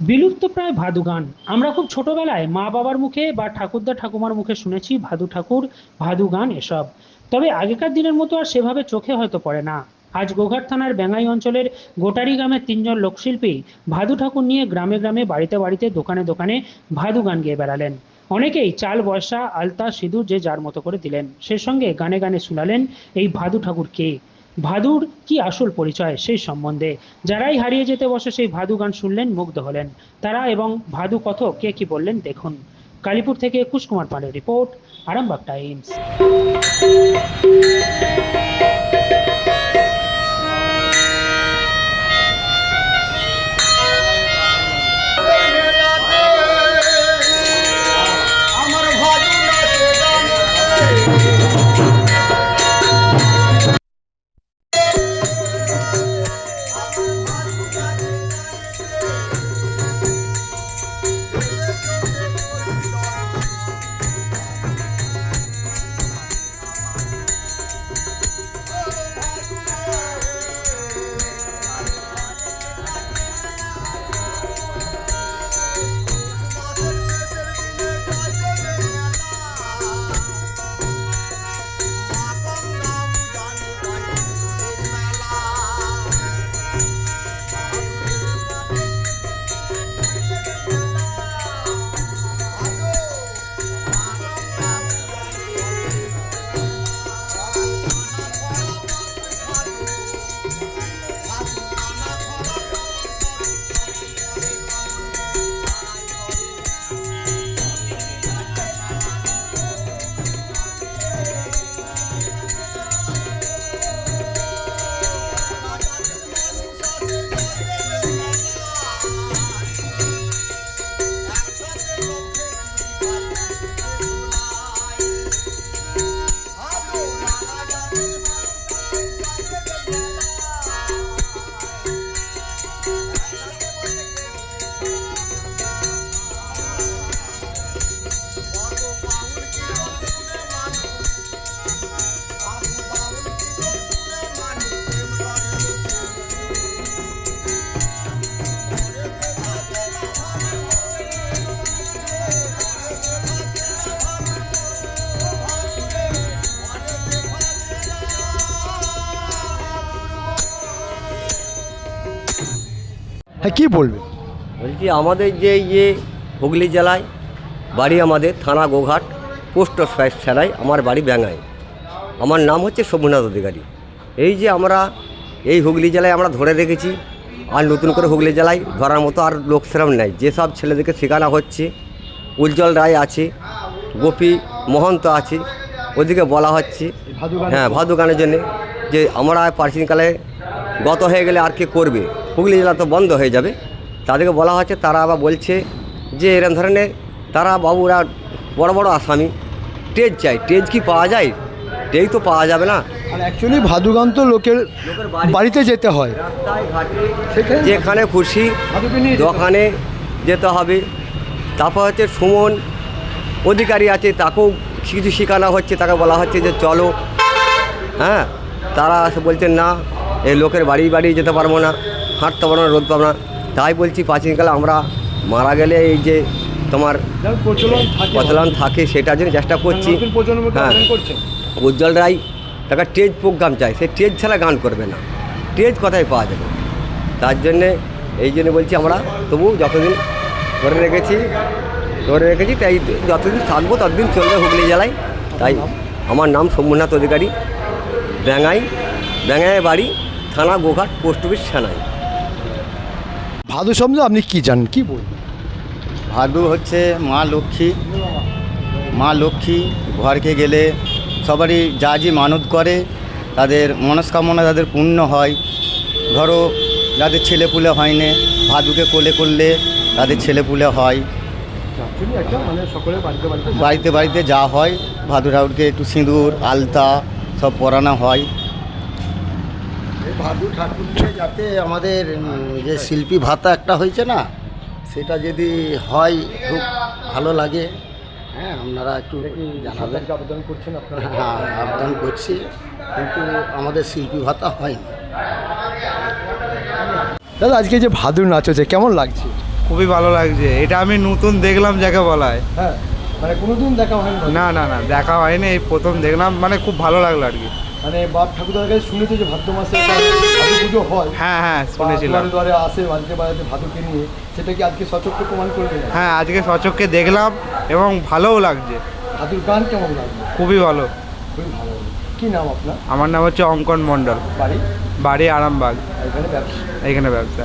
বিলুপ্ত প্রায় ভাদু গান। আমরা খুব ছোটবেলায় মা বাবার মুখে বা ঠাকুরদা ঠাকুমার মুখে শুনেছি ভাদু ঠাকুর, ভাদু গান এসব। তবে আগেকার দিনের মতো আর সেভাবে চোখে হয়তো পড়ে না। আজ গোঘাট থানার বেঙ্গাই অঞ্চলের গোটারি গ্রামের তিনজন লোকশিল্পী ভাদু ঠাকুর নিয়ে গ্রামে গ্রামে বাড়িতে বাড়িতে দোকানে দোকানে ভাদু গান গেয়ে বেড়ালেন। অনেকেই চাল, বর্ষা, আলতা, সিঁদুর যে যার মতো করে দিলেন। সে সঙ্গে গানে গানে শুনালেন এই ভাদু ঠাকুর কে? ভাদুর কি আসল পরিচয় সেই সম্বন্ধে? যারাই হারিয়ে যেতে বসে সেই ভাদু গান শুনলেন, মুগ্ধ হলেন। তারা এবং ভাদু কথক কে কি বললেন দেখুন। কালীপুর থেকে কুশকুমার পালের রিপোর্ট, আরামবাগ টাইমস। হ্যাঁ কী বলবে? বলছি আমাদের যে ইয়ে হুগলি জেলায় বাড়ি আমাদের থানা গোঘাট পোস্ট অফিস ছাড়াই আমার বাড়ি ব্যাঙ্গায় আমার নাম হচ্ছে শম্ভুনাথ অধিকারী। এই যে আমরা এই হুগলি জেলায় আমরা ধরে রেখেছি আর নতুন করে হুগলি জেলায় ধরার মতো আর লোক সেরম নেই। যেসব ছেলেদেরকে শেখানো হচ্ছে উজ্জ্বল রায় আছে গোপী মহন্ত আছে ওদিকে বলা হচ্ছে। হ্যাঁ ভাদু গানের জন্যে। যে আমরা প্রাচীনকালে গত হয়ে গেলে আর কে করবে? হুগলি জেলা তো বন্ধ হয়ে যাবে। তাদেরকে বলা হচ্ছে তারা আবার বলছে যে এরকম ধরনের তারা বাবুরা বড় বড় আসামি। টেজ চাই টেজ কি পাওয়া যায়? টেজ তো পাওয়া যাবে না। আর অ্যাকচুয়ালি গান তো লোকের বাড়িতে যেতে হয়। যেখানে খুশি দোকানে যেতে হবে। তারপর হচ্ছে সুমন অধিকারী আছে তাকেও কিছু শেখানো হচ্ছে তাকে বলা হচ্ছে যে চলো। হ্যাঁ তারা বলছেন না এই লোকের বাড়ি বাড়ি যেতে পারব না। হাঁটতে পারব না রোদ পাবো না। তাই বলছি প্রাচীনকালে আমরা মারা গেলে এই যে তোমার প্রচলন থাকে। সেটার জন্য চেষ্টা করছি। হ্যাঁ। উজ্জ্বল রায় তাকে টেজ প্রোগ্রাম চাই। সে টেজ ছাড়া গান করবে না। টেজ কোথায় পাওয়া যাবে? তার জন্যে এই জন্য বলছি আমরা তবু যতদিন ধরে রেখেছি ধরে রেখেছি তাই যতদিন থাকব ততদিন চলবে হুগলি জেলায়। তাই আমার নাম শম্ভুনাথ অধিকারী। ব্যাঙাই ব্যাঙ্গাই বাড়ি থানা গোঘাট পোস্ট অফিস থানায়। ভাদু সম্বন্ধে আপনি কি জানেন? কি বলবেন? ভাদু হচ্ছে মা লক্ষ্মী। মা লক্ষ্মী ঘরকে গেলে সবারই যা যে মানত করে, তাদের মনস্কামনা তাদের পূর্ণ হয়। ধরো, যাদের ছেলেপুলে হয় না, ভাদুকে কোলে করলে তাদের ছেলেপুলে হয়। বাড়িতে বাড়িতে যা হয়, ভাদু ঠাকুরকে একটু সিঁদুর, আলতা সব পরানো হয়। ভাদু ঠাকুরকে যাতে আমাদের যে শিল্পী ভাতা একটা হয়েছে না সেটা যদি হয় খুব ভালো লাগে। হ্যাঁ আপনারা একটু জানাবেন। আবেদন করছেন আপনারা। হ্যাঁ আবেদন করছি কিন্তু আমাদের শিল্পী ভাতা হয়নি। দাদা আজকে যে ভাদুর নাচ হচ্ছে কেমন লাগছে? খুবই ভালো লাগছে। এটা আমি নতুন দেখলাম যাকে বলা হয়। হ্যাঁ মানে কোনোদিন দেখা হয়নি। না না না দেখা হয়নি। এই প্রথম দেখলাম মানে খুব ভালো লাগল আর কি। মানে বাপ ঠাকুরদার কাছে শুনেছি যে ভাদ্র মাসে ভাদু পুজো হয়। হ্যাঁ হ্যাঁ শুনেছিলাম। দুয়ারে আসে বাড়িতে বাড়িতে ভাদুকে নিয়ে। সেটা কি আজকে সচক্ষে প্রমাণ করবে হ্যাঁ আজকে সচক্ষে দেখলাম এবং ভালোও লাগছে। ভাদুর গান কেমন লাগবে খুবই ভালো। খুবই ভালো কি নাম আপনার? আমার নাম হচ্ছে অঙ্কন মণ্ডল। বাড়ি? বাড়ি আরামবাগ। এখানে ব্যবসা। এখানে ব্যবসা।